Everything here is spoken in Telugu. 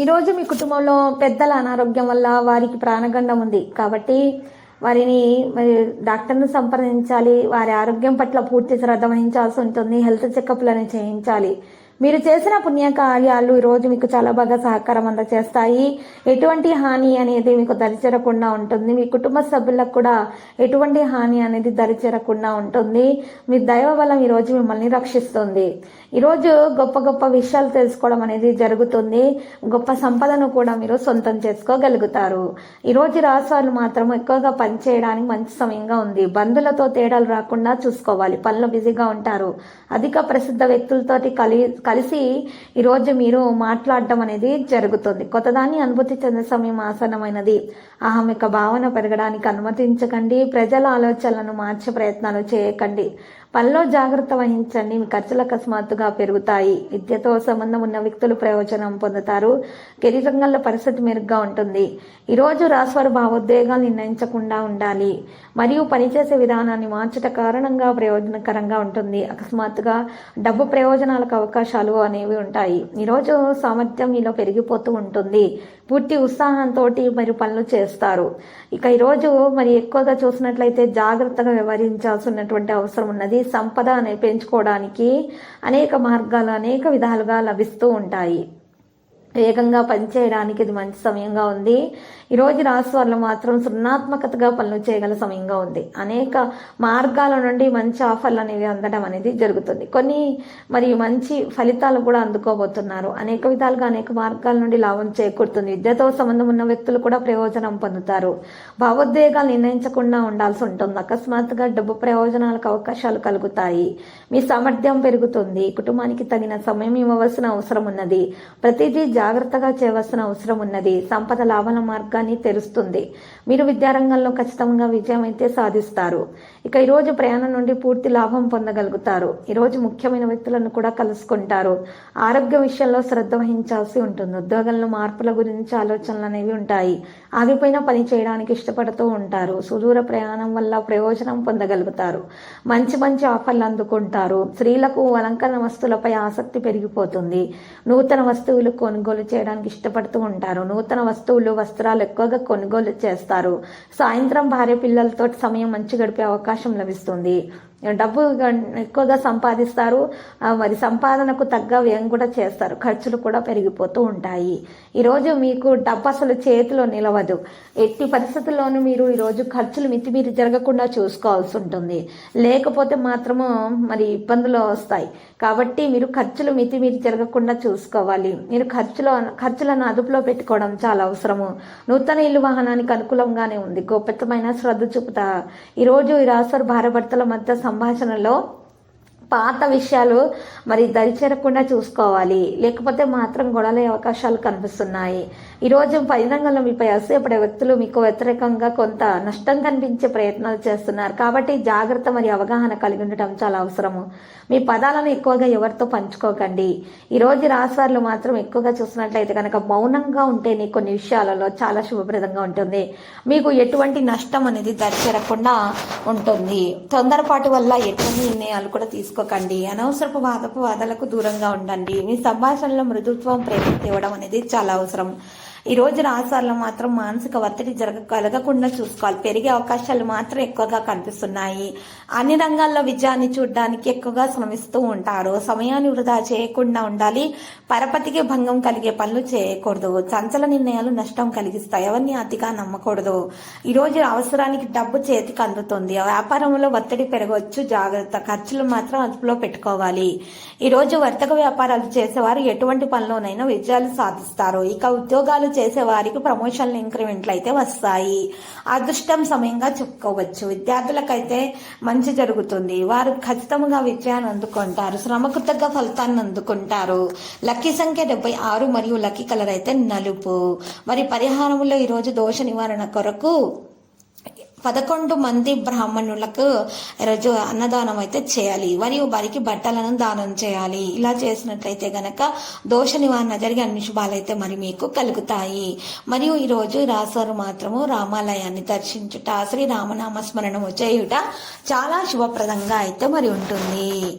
ఈరోజు మీ కుటుంబంలో పెద్దల అనారోగ్యం వల్ల వారికి ప్రాణగండం ఉంది. కాబట్టి వారిని మరి డాక్టర్ను సంప్రదించాలి. వారి ఆరోగ్యం పట్ల పూర్తి శ్రద్ధ వహించాల్సి ఉంటుంది. హెల్త్ చెకప్లను చేయించాలి. మీరు చేసిన పుణ్య కార్యాలు ఈరోజు మీకు చాలా బాగా సహకారం అందజేస్తాయి. ఎటువంటి హాని అనేది మీకు దరిచేరకుండా ఉంటుంది. మీ కుటుంబ సభ్యులకు కూడా ఎటువంటి హాని అనేది దరిచేరకుండా ఉంటుంది. మీ దైవ బలం ఈరోజు మిమ్మల్ని రక్షిస్తుంది. ఈరోజు గొప్ప గొప్ప విషయాలు తెలుసుకోవడం అనేది జరుగుతుంది. గొప్ప సంపదను కూడా మీరు సొంతం చేసుకోగలుగుతారు. ఈరోజు రాశివాళ్ళు మాత్రం ఎక్కువగా పనిచేయడానికి మంచి సమయంగా ఉంది. బంధులతో తేడాలు రాకుండా చూసుకోవాలి. పనులు బిజీగా ఉంటారు. అధిక ప్రసిద్ధ వ్యక్తులతోటి కలి కలిసి ఈరోజు మీరు మాట్లాడడం అనేది జరుగుతుంది. కొత్తదాన్ని అనుభూతి చెందే సమయం ఆసన్నమైనది. అహం యొక్క భావన పెరగడానికి అనుమతించకండి. ప్రజల ఆలోచనలను మార్చే ప్రయత్నాలు చేయకండి. పనిలో జాగ్రత్త వహించండి. మీ ఖర్చులు అకస్మాత్తుగా పెరుగుతాయి. విద్యతో సంబంధం ఉన్న వ్యక్తులు ప్రయోజనం పొందుతారు. కెరీర్ రంగంలో పరిస్థితి మెరుగ్గా ఉంటుంది. ఈరోజు రాశివారు భావోద్వేగాలు నిర్ణయించకుండా ఉండాలి. మరియు పనిచేసే విధానాన్ని మార్చట కారణంగా ప్రయోజనకరంగా ఉంటుంది. అకస్మాత్తుగా డబ్బు ప్రయోజనాలకు అవకాశాలు అనేవి ఉంటాయి. ఈరోజు సామర్థ్యం మీలో పెరిగిపోతూ ఉంటుంది. పూర్తి ఉత్సాహంతో మీరు పనులు చేస్తారు. ఇక ఈరోజు మరి ఎక్కువగా చూసినట్లయితే జాగ్రత్తగా వ్యవహరించాల్సి ఉన్నటువంటి అవసరం ఉన్నది. సంపద అనే పెంచుకోవడానికి అనేక మార్గాలు అనేక విధాలుగా లభిస్తూ ఉంటాయి. వేగంగా పనిచేయడానికి ఇది మంచి సమయంగా ఉంది. ఈరోజు రాశి వాళ్ళు మాత్రం సృణాత్మకతగా పనులు చేయగల సమయంగా ఉంది. అనేక మార్గాల నుండి మంచి ఆఫర్లు అనేవి అందడం అనేది జరుగుతుంది. కొన్ని మరి మంచి ఫలితాలు కూడా అందుకోబోతున్నారు. అనేక విధాలుగా అనేక మార్గాల నుండి లాభం చేకూరుతుంది. విద్యతో సంబంధం ఉన్న వ్యక్తులు కూడా ప్రయోజనం పొందుతారు. భావోద్వేగాలు నిర్ణయించకుండా ఉండాల్సి ఉంటుంది. అకస్మాత్తుగా డబ్బు ప్రయోజనాలకు అవకాశాలు కలుగుతాయి. మీ సామర్థ్యం పెరుగుతుంది. కుటుంబానికి తగిన సమయం ఇవ్వవలసిన అవసరం ఉన్నది. ప్రతిదీ జాగ్రత్తగా చేయవలసిన అవసరం ఉన్నది. సంపద లాభాల మార్గాన్ని తెరుస్తుంది. మీరు విద్యారంగంలో ఖచ్చితంగా విజయం అయితే సాధిస్తారు. ఇక ఈరోజు ప్రయాణం నుండి పూర్తి లాభం పొందగలుగుతారు. ఈరోజు ముఖ్యమైన వ్యక్తులను కూడా కలుసుకుంటారు. ఆరోగ్య విషయంలో శ్రద్ధ వహించాల్సి ఉంటుంది. ఉద్యోగంలో మార్పుల గురించి ఆలోచనలు అనేవి ఉంటాయి. ఆగిపోయిన పని చేయడానికి ఇష్టపడుతూ ఉంటారు. సుదూర ప్రయాణం వల్ల ప్రయోజనం పొందగలుగుతారు. మంచి మంచి ఆఫర్లు అందుకుంటారు. స్త్రీలకు అలంకరణ వస్తువులపై ఆసక్తి పెరిగిపోతుంది. నూతన వస్తువులు కొనుగోలు చేయడానికి ఇష్టపడుతూ ఉంటారు. నూతన వస్తువులు వస్త్రాలు ఎక్కువగా కొనుగోలు చేస్తారు. సాయంత్రం భార్య పిల్లలతో సమయం మంచి గడిపే అవకాశం లభిస్తుంది. డబ్బు ఎక్కువగా సంపాదిస్తారు. మరి సంపాదనకు తగ్గ వ్యయం కూడా చేస్తారు. ఖర్చులు కూడా పెరిగిపోతూ ఉంటాయి. ఈరోజు మీకు డబ్బు అసలు చేతిలో నిలవదు. ఎట్టి పరిస్థితుల్లోనూ మీరు ఈరోజు ఖర్చులు మితిమీరి జరగకుండా చూసుకోవాల్సి ఉంటుంది. లేకపోతే మాత్రము మరి ఇబ్బందులు వస్తాయి. కాబట్టి మీరు ఖర్చులు మితిమీరి జరగకుండా చూసుకోవాలి. మీరు ఖర్చులో ఖర్చులను అదుపులో పెట్టుకోవడం చాలా అవసరము. నూతన ఇల్లు వాహనానికి అనుకూలంగానే ఉంది. గోప్యతమైన శ్రద్ధ చూపుతా. ఈరోజు ఈ రాశి భారభర్తల మధ్య సంభాషణలో పాత విషయాలు మరి దరిచేరకుండా చూసుకోవాలి. లేకపోతే మాత్రం గొడవలే అవకాశాలు కనిపిస్తున్నాయి. ఈరోజు బహిరంగంలో మీపై అసూయపడే వ్యక్తులు మీకు వ్యతిరేకంగా కొంత నష్టం కనిపించే ప్రయత్నాలు చేస్తున్నారు. కాబట్టి జాగ్రత్త మరి అవగాహన కలిగి ఉండటం చాలా అవసరము. మీ పదాలను ఎక్కువగా ఎవరితో పంచుకోకండి. ఈరోజు రాశివారులు మాత్రం ఎక్కువగా చూసినట్లయితే కనుక మౌనంగా ఉంటేనే కొన్ని విషయాలలో చాలా శుభప్రదంగా ఉంటుంది. మీకు ఎటువంటి నష్టం అనేది దరిచేరకుండా ఉంటుంది. తొందరపాటు వల్ల ఎటువంటి నిర్ణయాలు కూడా తీసుకోకండి. అనవసరపు వాదపు వాదలకు దూరంగా ఉండండి. మీ సంభాషణలో మృదుత్వం ప్రేమ తేవడం అనేది చాలా అవసరం. ఈ రోజు రాశాల్లో మాత్రం మానసిక ఒత్తిడి జరగ కలగకుండా చూసుకోవాలి. పెరిగే అవకాశాలు మాత్రం ఎక్కువగా కనిపిస్తున్నాయి. అన్ని రంగాల్లో విజయాన్ని చూడడానికి ఎక్కువగా శ్రమిస్తూ ఉంటారు. సమయాన్ని వృధా చేయకుండా ఉండాలి. పరపతికి భంగం కలిగే పనులు చేయకూడదు. చంచల నిర్ణయాలు నష్టం కలిగిస్తాయి. ఎవరిని అతిగా నమ్మకూడదు. ఈ రోజు అవసరానికి డబ్బు చేతికి అందుతుంది. వ్యాపారంలో ఒత్తిడి పెరగవచ్చు. జాగ్రత్త ఖర్చులు మాత్రం అదుపులో పెట్టుకోవాలి. ఈ రోజు వర్తక వ్యాపారాలు చేసేవారు ఎటువంటి పనిలోనైనా విజయాలు సాధిస్తారు. ఇక ఉద్యోగాలు చేసే వారికి ప్రమోషన్లు ఇంక్రిమెంట్లు అయితే వస్తాయి. అదృష్టం సమయంగా చెప్పుకోవచ్చు. విద్యార్థులకైతే మంచి జరుగుతుంది. వారు ఖచ్చితంగా విజయాన్ని అందుకుంటారు. శ్రమకు తగ్గ ఫలితాన్ని అందుకుంటారు. లక్కీ సంఖ్య డెబ్బై ఆరు మరియు లక్కీ కలర్ అయితే నలుపు. మరి పరిహారంలో ఈరోజు దోష నివారణ కొరకు పదకొండు మంది బ్రాహ్మణులకు ఈరోజు అన్నదానం అయితే చేయాలి. మరియు వారికి బట్టలను దానం చేయాలి. ఇలా చేసినట్లయితే గనక దోష నివారణ జరిగి అన్ని శుభాలైతే మరి మీకు కలుగుతాయి. మరియు ఈరోజు రాసారు మాత్రము రామాలయాన్ని దర్శించుట శ్రీ రామనామ స్మరణము చేయుట చాలా శుభప్రదంగా అయితే మరి ఉంటుంది.